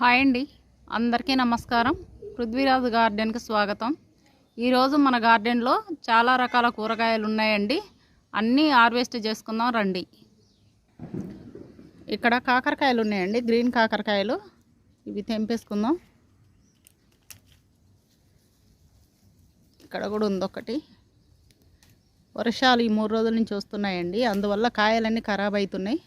Hi అండి. అందరికీ నమస్కారం. పృథ్వీరాజు గార్డెన్కి స్వాగతం. ఈరోజు మన గార్డెన్లో చాలా రకాల కూరగాయలు ఉన్నాయండి. అన్నీ హార్వెస్ట్ చేసుకుందాం రండి. ఇక్కడ కాకరకాయలు ఉన్నాయండి. గ్రీన్ కాకరకాయలు. ఇవి తెంపేసుకుందాం. ఇక్కడ కూడా ఉంది ఒకటి. వర్షాలు ఈ మూడు రోజుల నుంచి వస్తున్నాయండి. అందువల్ల కాయలన్నీ ఖరాబ్ అవుతున్నాయి.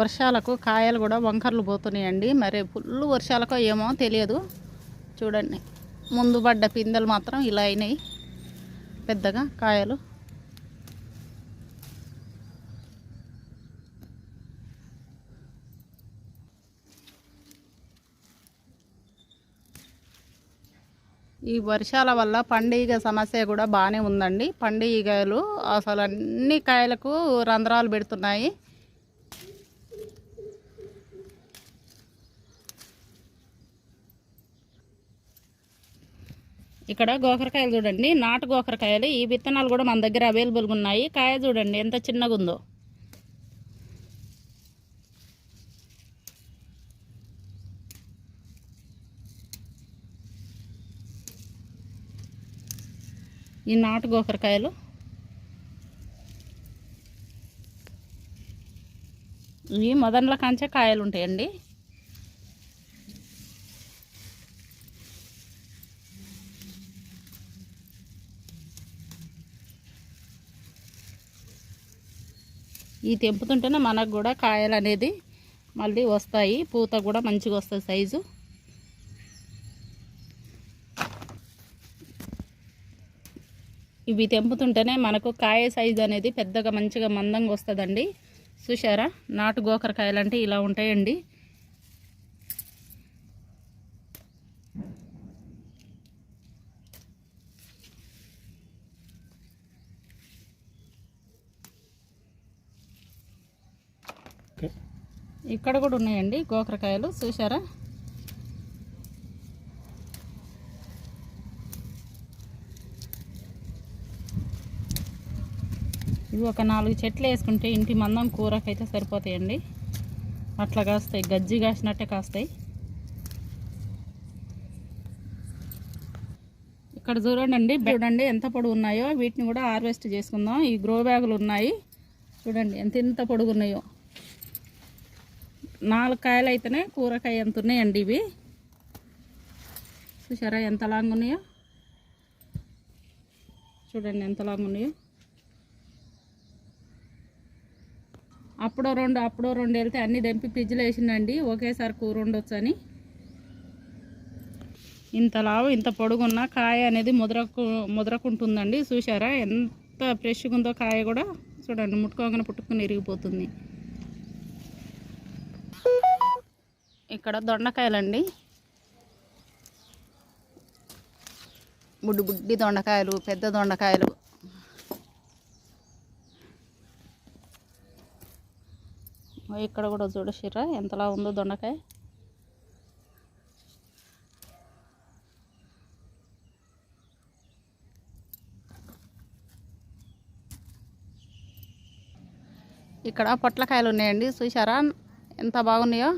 వర్షాలకు కాయలు కూడా వంకర్లు పోతున్నాయండి. మరి ఫుల్ వర్షాలకో ఏమో తెలియదు. చూడండి. ముందు పడ్డ పిందెలు మాత్రం ఇలా అయినాయి. పెద్దగా కాయలు. ఈ వర్షాల వల్ల పండుగ సమస్య కూడా బాగానే ఉందండి. పండుగలు అసలు అన్ని కాయలకు రంధ్రాలు పెడుతున్నాయి. ఇక్కడ గోకరకాయలు చూడండి. నాటు గోకరకాయలు. ఈ విత్తనాలు కూడా మన దగ్గర అవైలబుల్గా ఉన్నాయి. కాయ చూడండి. ఎంత చిన్నగా ఉందో. ఈ నాటు గోకరకాయలు. ఇవి మొదట్లో కాంచే కాయలు ఉంటాయండి. ఈ తెంపుతుంటేనే మనకు కూడా కాయలు అనేది మళ్ళీ వస్తాయి. పూత కూడా మంచిగా వస్తుంది సైజు. ఇవి తెంపుతుంటేనే మనకు కాయ సైజు అనేది పెద్దగా మంచిగా మందంగా వస్తుందండి. చూసారా నాటు గోకరకాయలు అంటే ఇలా ఉంటాయండి. ఇక్కడ కూడా ఉన్నాయండి గోకరకాయలు చూసారా ఇవి ఒక నాలుగు చెట్లు వేసుకుంటే ఇంటి మందం కూరకైతే సరిపోతాయండి. అట్లా కాస్తాయి గజ్జి కాసినట్టే కాస్తాయి. ఇక్కడ చూడండి చూడండి ఎంత పొడుగు ఉన్నాయో. వీటిని కూడా హార్వెస్ట్ చేసుకుందాం. ఈ గ్రో బ్యాగులు ఉన్నాయి. చూడండి ఎంత ఎంత పొడుగు ఉన్నాయో. నాలుగు కాయలు అయితేనే కూరకాయ ఎంత ఉన్నాయండి ఇవి? చూసారా ఎంత లాంగ్ ఉన్నాయో? చూడండి ఎంత లాంగ్ ఉన్నాయో. అప్పుడో రెండు అప్పుడో రెండు వెళ్తే అన్నీ దంపి ఫ్రిడ్జ్లో వేసిండండి. ఒకేసారి కూర ఉండొచ్చు అని ఇంత లావు ఇంత పొడుగున్న కాయ అనేది ముద్రకు ముద్రకుంటుందండి. చూసారా ఎంత ఫ్రెష్గా ఉందో కాయ కూడా. చూడండి ముట్టుకోగానే పుట్టుకుని ఇరిగిపోతుంది ఇక్కడ దొండకాయలండి. బుడ్డి బుడ్డి దొండకాయలు పెద్ద దొండకాయలు. ఇక్కడ కూడా చూడసిరా ఎంతలా ఉందో దొండకాయ. ఇక్కడ పొట్లకాయలు ఉన్నాయండి చూసారా ఎంత బాగున్నాయో?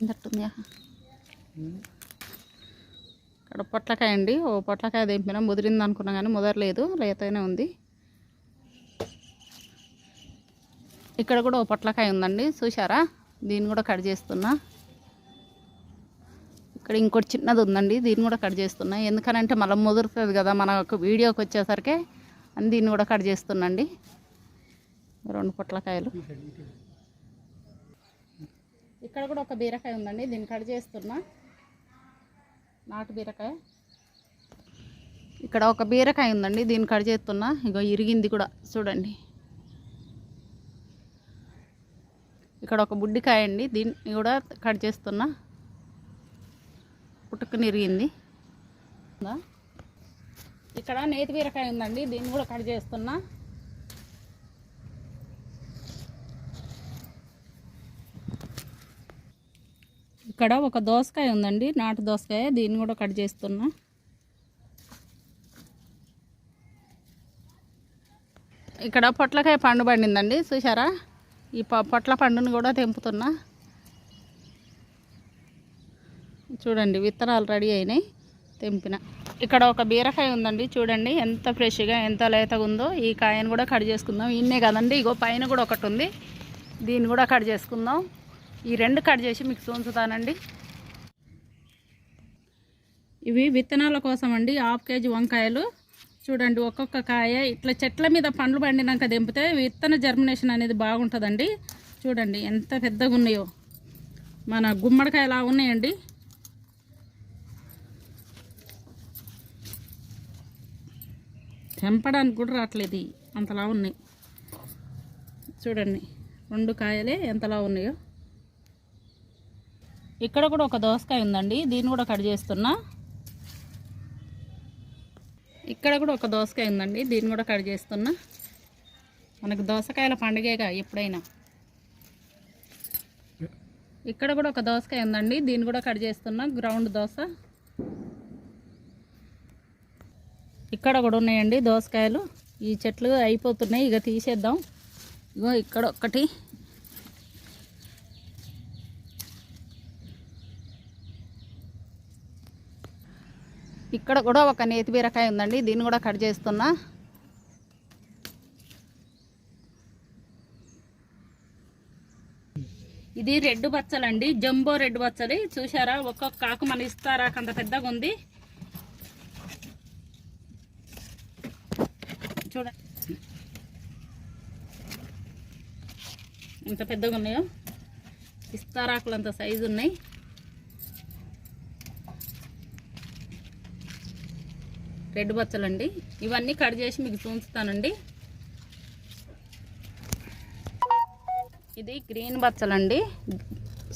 ఇంతట్టుందా ఇక్కడ పొట్లకాయ అండి. ఓ పొట్లకాయ తెంపినా ముదిరింది అనుకున్నా కానీ ముదరలేదు లేతనే ఉంది. ఇక్కడ కూడా ఓ పొట్లకాయ ఉందండి చూసారా దీన్ని కూడా కట్ చేస్తున్నా. ఇక్కడ ఇంకోటి చిన్నది ఉందండి దీన్ని కూడా కట్ చేస్తున్నా. ఎందుకనంటే మళ్ళీ ముదురుతుంది కదా మనకు వీడియోకి వచ్చేసరికి అని దీన్ని కూడా కట్ చేస్తున్నాండి రెండు పొట్లకాయలు. ఇక్కడ కూడా ఒక బీరకాయ ఉందండి దీన్ని కట్ చేస్తున్నా. నాటు బీరకాయ. ఇక్కడ ఒక బీరకాయ ఉందండి దీన్ని కట్ చేస్తున్నా. ఇగో ఇరిగింది కూడా చూడండి. ఇక్కడ ఒక బుడ్డికాయ అండి దీన్ని కూడా కట్ చేస్తున్నా. పుట్టుకుని ఇరిగింది. ఇక్కడ నేతి బీరకాయ ఉందండి దీన్ని కూడా కట్ చేస్తున్నా. ఇక్కడ ఒక దోసకాయ ఉందండి నాటు దోసకాయ. దీన్ని కూడా కట్ చేస్తున్నా. ఇక్కడ పొట్లకాయ పండు పండిందండి చూసారా ఈ ప- పొట్ల పండుని కూడా తెంపుతున్నా. చూడండి విత్తనాలు రెడీ అయినాయి తెంపిన. ఇక్కడ ఒక బీరకాయ ఉందండి చూడండి ఎంత ఫ్రెష్గా ఎంత లేతగా ఉందో ఈ కాయను కూడా కట్ చేసుకుందాం. ఇన్నే కదండి ఇగో పైన కూడా ఒకటి ఉంది. దీన్ని కూడా కట్ చేసుకుందాం. ఈ రెండు కట్ చేసి మీకు చూంచుతానండి ఇవి విత్తనాల కోసం అండి హాఫ్ కేజీ వంకాయలు. చూడండి ఒక్కొక్క కాయ ఇట్లా చెట్ల మీద పండ్లు పండినాక తెంపితే విత్తన జర్మినేషన్ అనేది బాగుంటుందండి. చూడండి ఎంత పెద్దగా ఉన్నాయో. మన గుమ్మడికాయ ఎలా ఉన్నాయండి. తెంపడానికి కూడా రావట్లేదు అంతలా ఉన్నాయి. చూడండి రెండు కాయలే ఎంతలా ఉన్నాయో. ఇక్కడ కూడా ఒక దోసకాయ ఉందండి. దీన్ని కూడా కట్ చేస్తున్నా. ఇక్కడ కూడా ఒక దోసకాయ ఉందండి. దీన్ని కూడా కట్ చేస్తున్నా. మనకు దోసకాయల పండుగేగా ఎప్పుడైనా. ఇక్కడ కూడా ఒక దోసకాయ ఉందండి. దీన్ని కూడా కట్ చేస్తున్నా. గ్రౌండ్ దోశ ఇక్కడ కూడా ఉన్నాయండి దోసకాయలు. ఈ చెట్లు అయిపోతున్నాయి. ఇక తీసేద్దాం. ఇగో ఇక్కడ ఒకటి ఇక్కడ కూడా ఒక నేతి బీరకాయ ఉందండి. దీన్ని కూడా కట్ చేస్తున్నా. ఇది రెడ్ బచ్చలండి. జంబో రెడ్ బచ్చలి. చూసారా ఒక్కొక్క కాకు మన ఇస్తారా? అంత పెద్దగా ఉంది. చూడండి. ఎంత పెద్దగా ఉన్నాయో. ఇస్తారాకులు అంత సైజు ఉన్నాయి. రెడ్ బచ్చలండి. ఇవన్నీ కట్ చేసి మీకు చూపిస్తానండి. ఇది గ్రీన్ బచ్చలండి.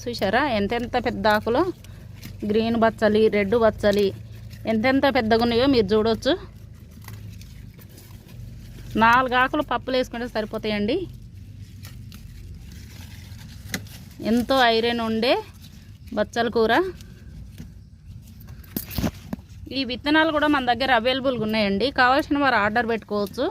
చూసారా ఎంతెంత పెద్ద ఆకులు గ్రీన్ బచ్చలి రెడ్ బచ్చలి ఎంతెంత పెద్దగా ఉన్నాయో మీరు చూడవచ్చు నాలుగు ఆకులు పప్పులు వేసుకుంటే సరిపోతాయండి. ఎంతో ఐరన్ ఉండే బచ్చల కూర. ఈ విత్తనాలు కూడా మన దగ్గర అవైలబుల్గా ఉన్నాయండి. కావాల్సిన వారు ఆర్డర్ పెట్టుకోవచ్చు.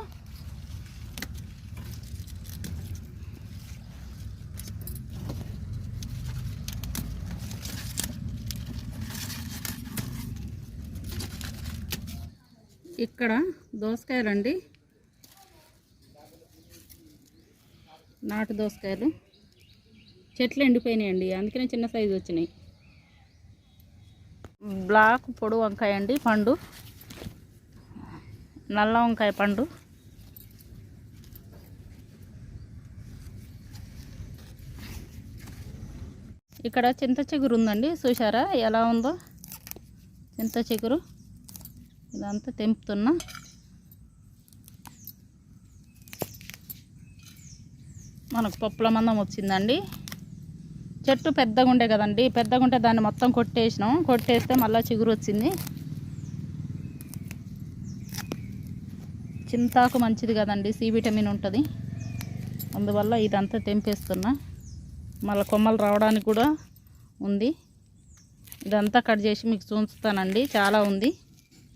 ఇక్కడ దోసకాయలండి. నాటు దోసకాయలు. చెట్లు ఎండిపోయినాయండి. అందుకనే చిన్న సైజు వచ్చినాయి. బ్లాక్ పొడు వంకాయ అండి పండు. నల్ల వంకాయ పండు. ఇక్కడ చింత చిగురు ఉందండి చూసారా ఎలా ఉందో? చింత చిగురు. ఇదంతా తెంపుతున్నా. మనకు పప్పుల మందం వచ్చిందండి. చెట్టు పెద్దగా ఉండే కదండి. పెద్దగా ఉంటే దాన్ని మొత్తం కొట్టేసినాం. కొట్టేస్తే మళ్ళీ చిగురు వచ్చింది. చింతాకు మంచిది కదండి. సి విటమిన్ ఉంటుంది. అందువల్ల ఇదంతా తెంపేస్తున్నా. మళ్ళీ కొమ్మలు రావడానికి కూడా ఉంది. ఇదంతా కట్ చేసి మీకు చూపిస్తానండి. చాలా ఉంది.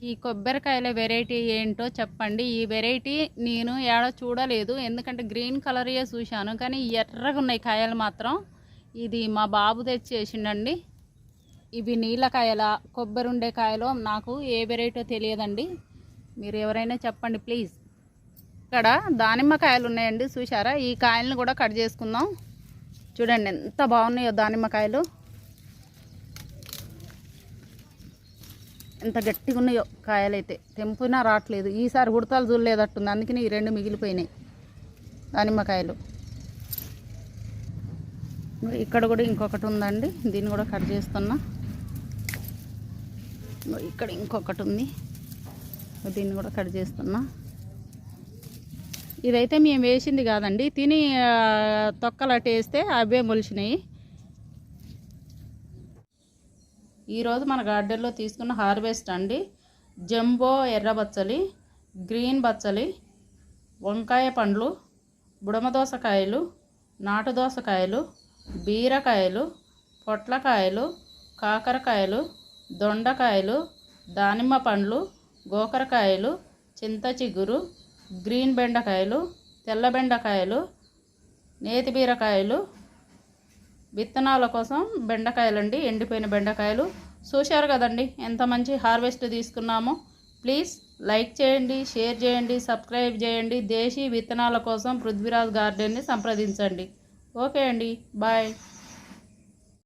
ఈ కొబ్బరికాయల వెరైటీ ఏంటో చెప్పండి. ఈ వెరైటీ నేను ఏడ చూడలేదు. ఎందుకంటే గ్రీన్ కలర్యే చూశాను. కానీ ఎర్రగా ఉన్నాయి కాయలు మాత్రం. ఇది మా బాబు తెచ్చేసిండండి. ఇవి నీళ్ళకాయల కొబ్బరి ఉండే కాయలో నాకు ఏ వెరైటీ తెలియదండి. మీరు ఎవరైనా చెప్పండి ప్లీజ్. ఇక్కడ దానిమ్మకాయలు ఉన్నాయండి చూసారా ఈ కాయలను కూడా కట్ చేసుకుందాం. చూడండి ఎంత బాగున్నాయో దానిమ్మకాయలు. ఎంత గట్టిగా ఉన్నాయో కాయలైతే. తెంపునా రావట్లేదు. ఈసారి ఉడతలు చూడలేదట్టుంది. అందుకని ఈ రెండు మిగిలిపోయినాయి దానిమ్మకాయలు. ఇక్కడ కూడా ఇంకొకటి ఉందండి. దీన్ని కూడా కట్ చేస్తున్నా. ఇక్కడ ఇంకొకటి ఉంది. దీన్ని కూడా కట్ చేస్తున్నా. ఇదైతే మేము వేసింది కాదండి. తిని తొక్కలు అటు అవే మొలిచినాయి. ఈరోజు మన గార్డెన్లో తీసుకున్న హార్వెస్ట్ అండి. జంబో ఎర్ర బచ్చలి గ్రీన్ బచ్చలి వంకాయ పండ్లు బుడమ దోసకాయలు నాటు దోసకాయలు బీరకాయలు పొట్లకాయలు కాకరకాయలు దొండకాయలు దానిమ్మ పండ్లు గోకరకాయలు చింత చిగురు గ్రీన్ బెండకాయలు తెల్ల బెండకాయలు నేతి బీరకాయలు. విత్తనాల కోసం బెండకాయలండి ఎండిపోయిన బెండకాయలు. చూశారు కదండి ఎంత మంచి హార్వెస్ట్ తీసుకున్నామో. ప్లీజ్ లైక్ చేయండి షేర్ చేయండి సబ్స్క్రైబ్ చేయండి. దేశీ విత్తనాల కోసం పృథ్వీరాజ్ గార్డెన్ని సంప్రదించండి. ఓకే అండి బాయ్.